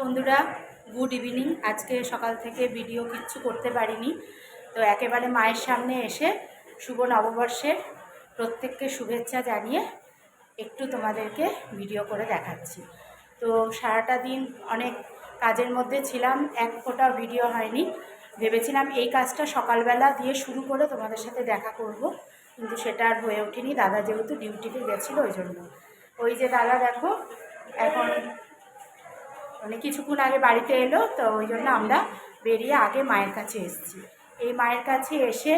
বন্ধুরা good evening আজকে সকাল থেকে ভিডিও কিচ্ছু করতে পারিনি। তো একেবারে মায়ের সামনে এসে শুভ নববর্ষের প্রত্যেককে শুভেচ্ছা জানিয়ে একটু তোমাদেরকে ভিডিও করে দেখাচ্ছি। তো সারাটা দিন অনেক কাজের মধ্যে ছিলাম, এক ফোঁটা ভিডিও হয়নি। ভেবেছিলাম এই কাজটা সকালবেলা দিয়ে শুরু করে তোমাদের সাথে দেখা করব, কিন্তু সেটা আর হয়ে ওঠেনি। দাদা যেহেতু ডিউটিতে গেছিল, ওই জন্য। ওই যে দাদা দেখো, এখন মানে কিছুক্ষণ আগে বাড়িতে এলো, তো ওই জন্য আমরা বেরিয়ে আগে মায়ের কাছে এসেছি। এই মায়ের কাছে এসে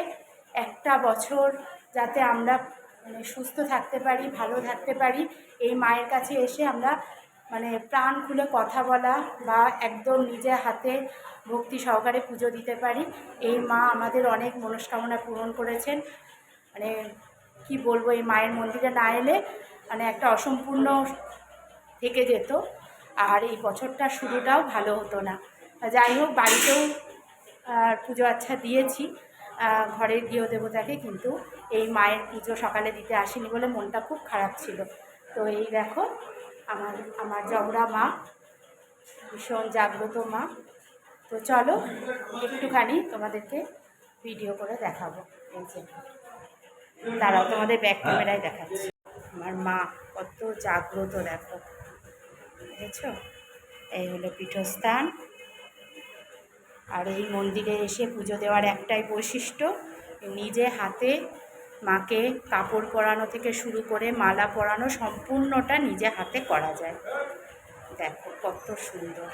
একটা বছর যাতে আমরা মানে সুস্থ থাকতে পারি, ভালো থাকতে পারি, এই মায়ের কাছে এসে আমরা মানে প্রাণ খুলে কথা বলা বা একদম নিজে হাতে ভক্তি সহকারে পুজো দিতে পারি, এই মা আমাদের অনেক মনস্কামনা পূরণ করেছেন। মানে কি বলব, এই মায়ের মন্দিরে না এলে মানে একটা অসম্পূর্ণ থেকে যেত। আর এই বছরটা শুরুটাও ভালো হতো না। যাই হোক, বাড়িতেও পুজো আচ্ছা দিয়েছি। ঘরের গৃহদেবতাকে কিন্তু এই মায়ের পুজো সকালে দিতে আসেনি বলে মনটা খুব খারাপ ছিল। তো এই দেখো, আমার আমার জবরা মা, ভীষণ জাগ্রত মা। তো চলো, একটুখানি তোমাদেরকে ভিডিও করে দেখাবো। এই যে, দাঁড়াও, তোমাদের ব্যাক ক্যামেরায় দেখাচ্ছি। আমার মা কত জাগ্রত, দেখো। বুঝেছ এই হলো পীঠস্থান। আর এই মন্দিরে এসে পুজো দেওয়ার একটাই বৈশিষ্ট্য, নিজে হাতে মাকে কাপড় পরানো থেকে শুরু করে মালা পরানো সম্পূর্ণটা নিজে হাতে করা যায়। দেখো কত সুন্দর।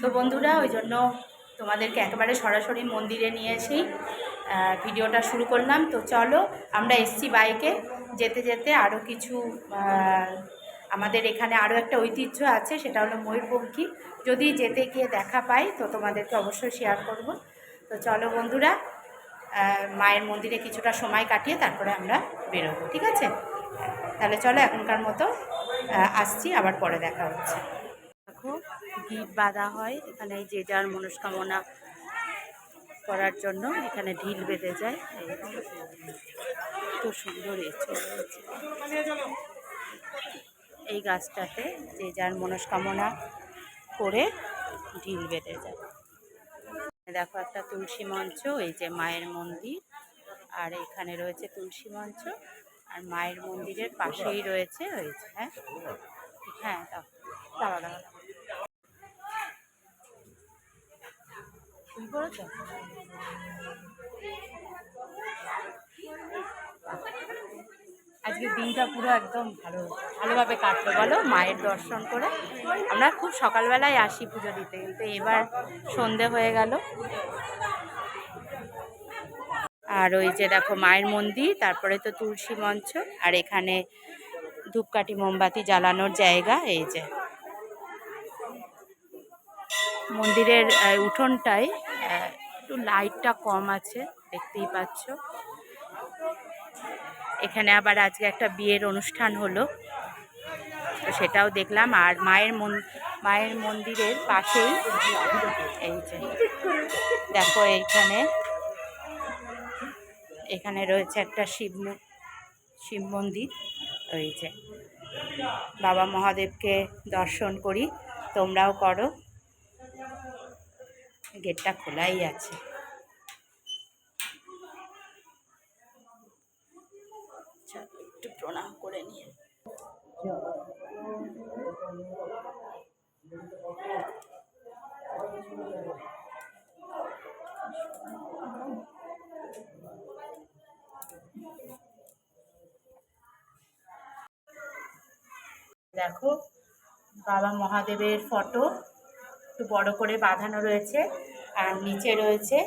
তো বন্ধুরা, ওই জন্য তোমাদেরকে একেবারে সরাসরি মন্দিরে নিয়ে এসেই ভিডিওটা শুরু করলাম। তো চলো, আমরা এসছি বাইকে। যেতে যেতে আরও কিছু আমাদের এখানে আরও একটা ঐতিহ্য আছে, সেটা হলো ময়ূরপঙ্খী। যদি যেতে গিয়ে দেখা পাই, তো তোমাদেরকে অবশ্যই শেয়ার করব। তো চলো বন্ধুরা মায়ের মন্দিরে কিছুটা সময় কাটিয়ে তারপরে আমরা বেরোবো, ঠিক আছে? তাহলে চলো এখনকার মতো আসছি, আবার পরে দেখা হচ্ছে। দেখো গিট বাঁধা হয় এখানে যে যার মনস্কামনা করার জন্য এখানে ঢিল বেঁধে যায়। খুব সুন্দর। এই গাছটাতে যে যার মনস্কামনা করে ঢিল বেঁধে যায় দেখো একটা তুলসী মঞ্চ, এই যে মায়ের মন্দির, আর এখানে রয়েছে তুলসী মঞ্চ, আর মায়ের মন্দিরের পাশেই রয়েছে ওই হ্যাঁ হ্যাঁ দাঁড়া দাঁড়া দাঁড়া। শুয়ে আজকে দিনটা পুরো একদম ভালো, ভালোভাবে কাটলো। বলো, মায়ের দর্শন করে। আমরা খুব সকালবেলায় আসি পুজো দিতে, কিন্তু এবার সন্ধে হয়ে গেল। আর ওই যে দেখো, মায়ের মন্দির, তারপরে তো তুলসী মঞ্চ, আর এখানে ধূপকাঠি, মোমবাতি জ্বালানোর জায়গা, এই যে। মন্দিরের উঠোনটায় একটু লাইটটা কম আছে, দেখতেই পাচ্ছ। এখানে আবার আজকে একটা বিয়ের অনুষ্ঠান হলো, তো সেটাও দেখলাম। আর মায়ের মন, মায়ের মন্দিরের পাশেই, এই যে, দেখো এইখানে, এখানে রয়েছে একটা শিব শিব মন্দির রয়েছে বাবা মহাদেবকে দর্শন করি, তোমরাও করো। গেটটা খোলাই আছে। একটু প্রণাম করে নিয়ে। দেখো বাবা মহাদেবের ফটো। একটু বড় করে বাঁধানো রয়েছে আর নিচে রয়েছে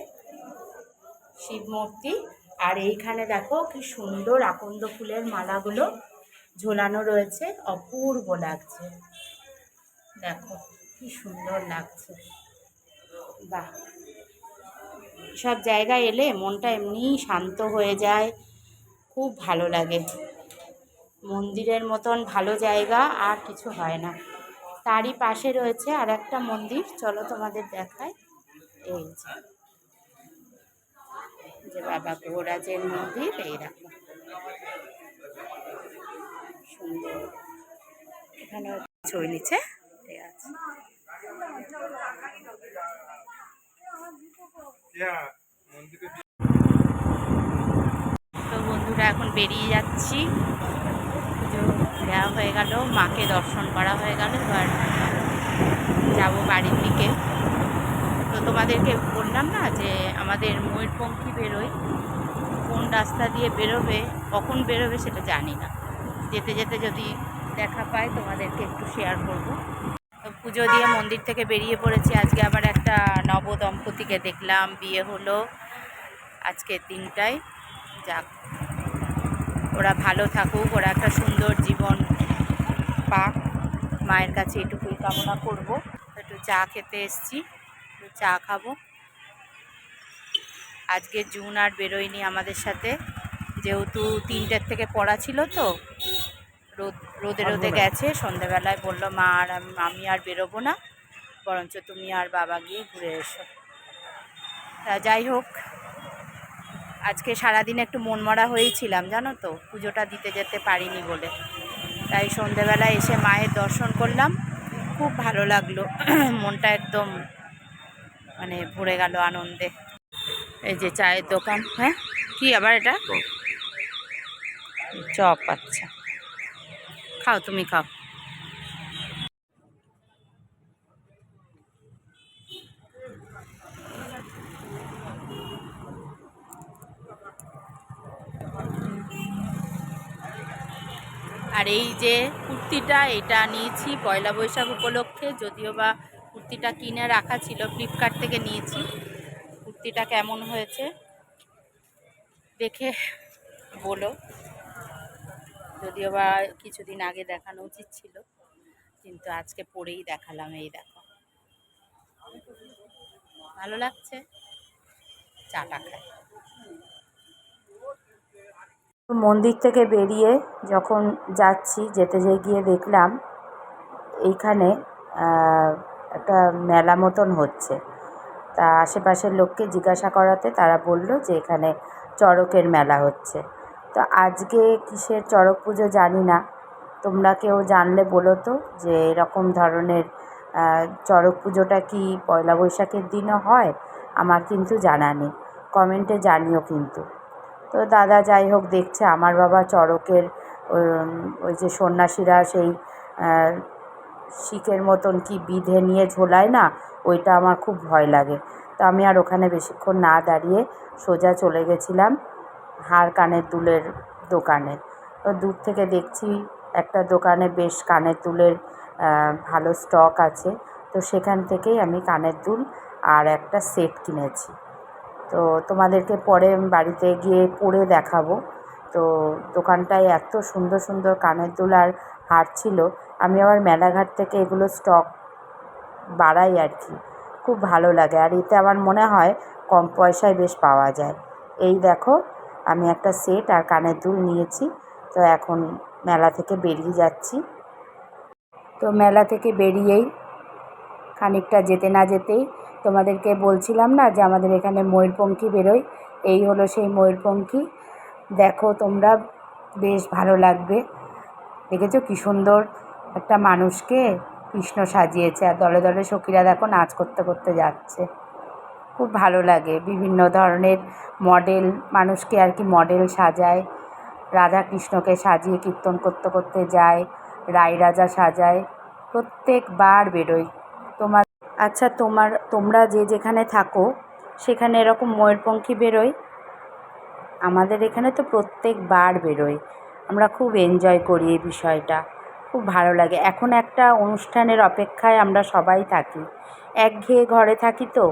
শিব মূর্তি। আর এইখানে দেখো কি সুন্দর আকন্দ ফুলের মালাগুলো ঝোলানো রয়েছে, অপূর্ব লাগছে। দেখো কি সুন্দর লাগছে। বাহ! সব জায়গায় এলে মনটা এমনিই শান্ত হয়ে যায়, খুব ভালো লাগে। মন্দিরের মতন ভালো জায়গা আর কিছু হয় না। তারই পাশে রয়েছে আর একটা মন্দির। চলো তোমাদের দেখায় এই যে। বাবা ভোরাজের মন্দির, এই দেখো। সুন্দর। এখানে ঠিক আছে। তো বন্ধুরা, এখন বেরিয়ে যাচ্ছি। দেওয়া হয়ে গেল, মাকে দর্শন করা হয়ে গেল, এবার যাব বাড়ির দিকে। তো তোমাদেরকে বললাম না যে আমাদের ময়ূরপঙ্খী বেরোয়, কোন রাস্তা দিয়ে বেরোবে, কখন বেরোবে সেটা জানি না। যেতে যেতে যদি দেখা পাই, তোমাদেরকে একটু শেয়ার করব। তো পুজো দিয়ে মন্দির থেকে বেরিয়ে পড়েছি। আজকে আবার একটা নব দম্পতিকে দেখলাম, বিয়ে হলো আজকে দিনটায়। যাক। ওরা ভালো থাকুক ওরা একটা সুন্দর জীবন পাক। মায়ের কাছে এটুকুই কামনা করব। একটু চা খেতে এসছি একটু চা খাব। আজকে জুন আর বেরোয়নি আমাদের সাথে। যেহেতু তিনটের থেকে পড়া ছিল তো রোদ রোদে রোদে গেছে সন্ধেবেলায় বলল মা আর আমি আর বেরোবো না বরঞ্চ তুমি আর বাবা গিয়ে ঘুরে এসো। তা যাই হোক আজকে সারাদিন একটু মনমরা হয়েছিলাম জানো তো? পুজোটা দিতে যেতে পারিনি বলে। তাই সন্ধেবেলায় এসে মায়ের দর্শন করলাম। খুব ভালো লাগল। মনটা একদম মানে ভরে গেল আনন্দে। এই যে চায়ের দোকান হ্যাঁ? কি আবার এটা? চপ আচ্ছা। খাও তুমি খাও। আর এই যে কুর্তিটা, এটা নিয়েছি পয়লা বৈশাখ উপলক্ষে, যদিও বা কুর্তিটা কিনে রাখা ছিল ফ্লিপকার্ট থেকে নিয়েছি। কুর্তিটা কেমন হয়েছে? দেখে বলো। যদিও বা কিছুদিন আগে দেখানো উচিত ছিল, কিন্তু আজকে পরেই দেখালাম, এই দেখো। ভালো লাগছে? চাটা খাই। মন্দির থেকে বেরিয়ে যখন যাচ্ছি, যেতে যেয়ে গিয়ে দেখলাম, এইখানে একটা মেলা মতন হচ্ছে। তা আশেপাশের লোককে জিজ্ঞাসা করাতে তারা বলল যে এখানে চড়কের মেলা হচ্ছে। তো আজকে কিসের চড়ক পুজো জানি না। তোমরা কেউ জানলে বলো তো যে এরকম ধরনের চড়ক পুজোটা কি পয়লা বৈশাখের দিনও হয়? আমার কিন্তু জানা নেই। কমেন্টে জানিও কিন্তু। তো দাদা যাই হোক দেখছে, আমার বাবা চড়কের ওই যে সন্ন্যাসীরা সেই শিখের মতন কি বিধে নিয়ে ঝোলায় না, ওইটা আমার খুব ভয় লাগে। তো আমি আর ওখানে বেশিক্ষণ না দাঁড়িয়ে সোজা চলে গেছিলাম হার কানের দুলের দোকানে। তো দূর থেকে দেখছি একটা দোকানে বেশ কানের দুলের ভালো স্টক আছে। তো সেখান থেকেই আমি কানের দুল আর একটা সেট কিনেছি। তো তোমাদেরকে পরে বাড়িতে গিয়ে পরে দেখাবো। তো দোকানটায় এত সুন্দর সুন্দর কানের দুল আর হার ছিল, আমি আবার মেলাঘাট থেকে এগুলো স্টক বাড়াই আর কি। খুব ভালো লাগে আর এতে আমার মনে হয় কম পয়সায় বেশ পাওয়া যায়। এই দেখো, আমি একটা সেট আর কানের দুল নিয়েছি, তো এখন মেলা থেকে বেরিয়ে যাচ্ছি। তো মেলা থেকে বেরিয়েই খানিকটা যেতে না যেতেই তোমাদেরকে বলছিলাম না যে আমাদের এখানে ময়ূরপঙ্খী বেরোয়? এই হলো সেই ময়ূরপঙ্খী দেখো তোমরা, বেশ ভালো লাগবে। দেখেছ কী সুন্দর একটা মানুষকে কৃষ্ণ সাজিয়েছে আর দলে দলে সখীরা দেখো নাচ করতে করতে যাচ্ছে। খুব ভালো লাগে। বিভিন্ন ধরনের মডেল, মানুষকে আর কি মডেল সাজায়। রাধা কৃষ্ণকে সাজিয়ে কীর্তন করতে করতে যায় রায় রাজা সাজায়। প্রত্যেকবার বেরোয়। তোমার আচ্ছা তোমার, তোমরা যে যেখানে থাকো, সেখানে এরকম ময়ূরপঙ্খী বেরোয়? আমাদের এখানে তো প্রত্যেকবার বেরোয়। আমরা খুব এনজয় করি এই বিষয়টা। খুব ভালো লাগে। এখন একটা অনুষ্ঠানের অপেক্ষায় আমরা সবাই থাকি। একঘেয়ে ঘরে থাকি তো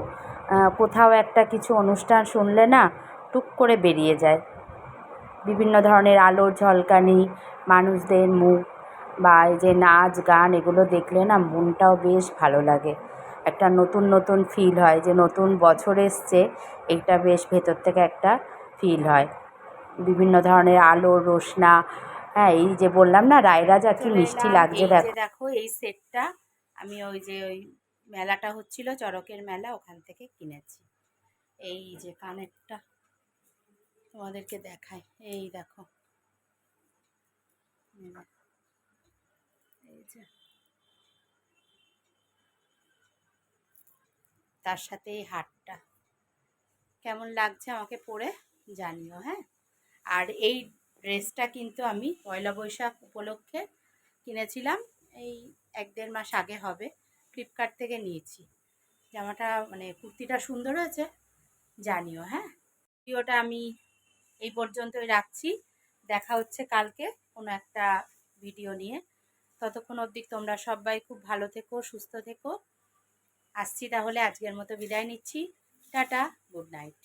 কোথাও একটা কিছু অনুষ্ঠান শুনলে না, টুক করে বেরিয়ে যায়। বিভিন্ন ধরনের আলোর ঝলকানি, মানুষদের মুখ বা এই যে নাচ, গান, এগুলো দেখলে না মনটাও বেশ ভালো লাগে। একটা নতুন নতুন ফিল হয় যে নতুন বছর এসছে এইটা বেশ ভেতর থেকে একটা ফিল হয়। বিভিন্ন ধরনের আলো রোশনা হ্যাঁ এই যে বললাম না রায়রাজা কি মিষ্টি লাগছে দেখো। দেখো এই সেটটা আমি ওই যে ওই মেলাটা হচ্ছিল চড়কের মেলা ওখান থেকে কিনেছি। এই যে কানেরটা তোমাদেরকে দেখাই। এই দেখো। এই দেখো। এই যে। তার সাথে এই হারটা কেমন লাগছে আমাকে পরে জানিও হ্যাঁ? আর এই ড্রেসটা কিন্তু আমি পয়লা বৈশাখ উপলক্ষে কিনেছিলাম, এই এক দেড় মাস আগে হবে, ফ্লিপকার্ট থেকে নিয়েছি। জামাটা মানে কুর্তিটা সুন্দর হয়েছে, জানিও হ্যাঁ? ভিডিওটা আমি এই পর্যন্তই রাখছি। দেখা হচ্ছে কালকে কোনো একটা ভিডিও নিয়ে। ততক্ষণ অবধি তোমরা সবাই খুব ভালো থেকো, সুস্থ থেকো। আসছি তাহলে আজকের মতো বিদায় নিচ্ছি। Tata good night.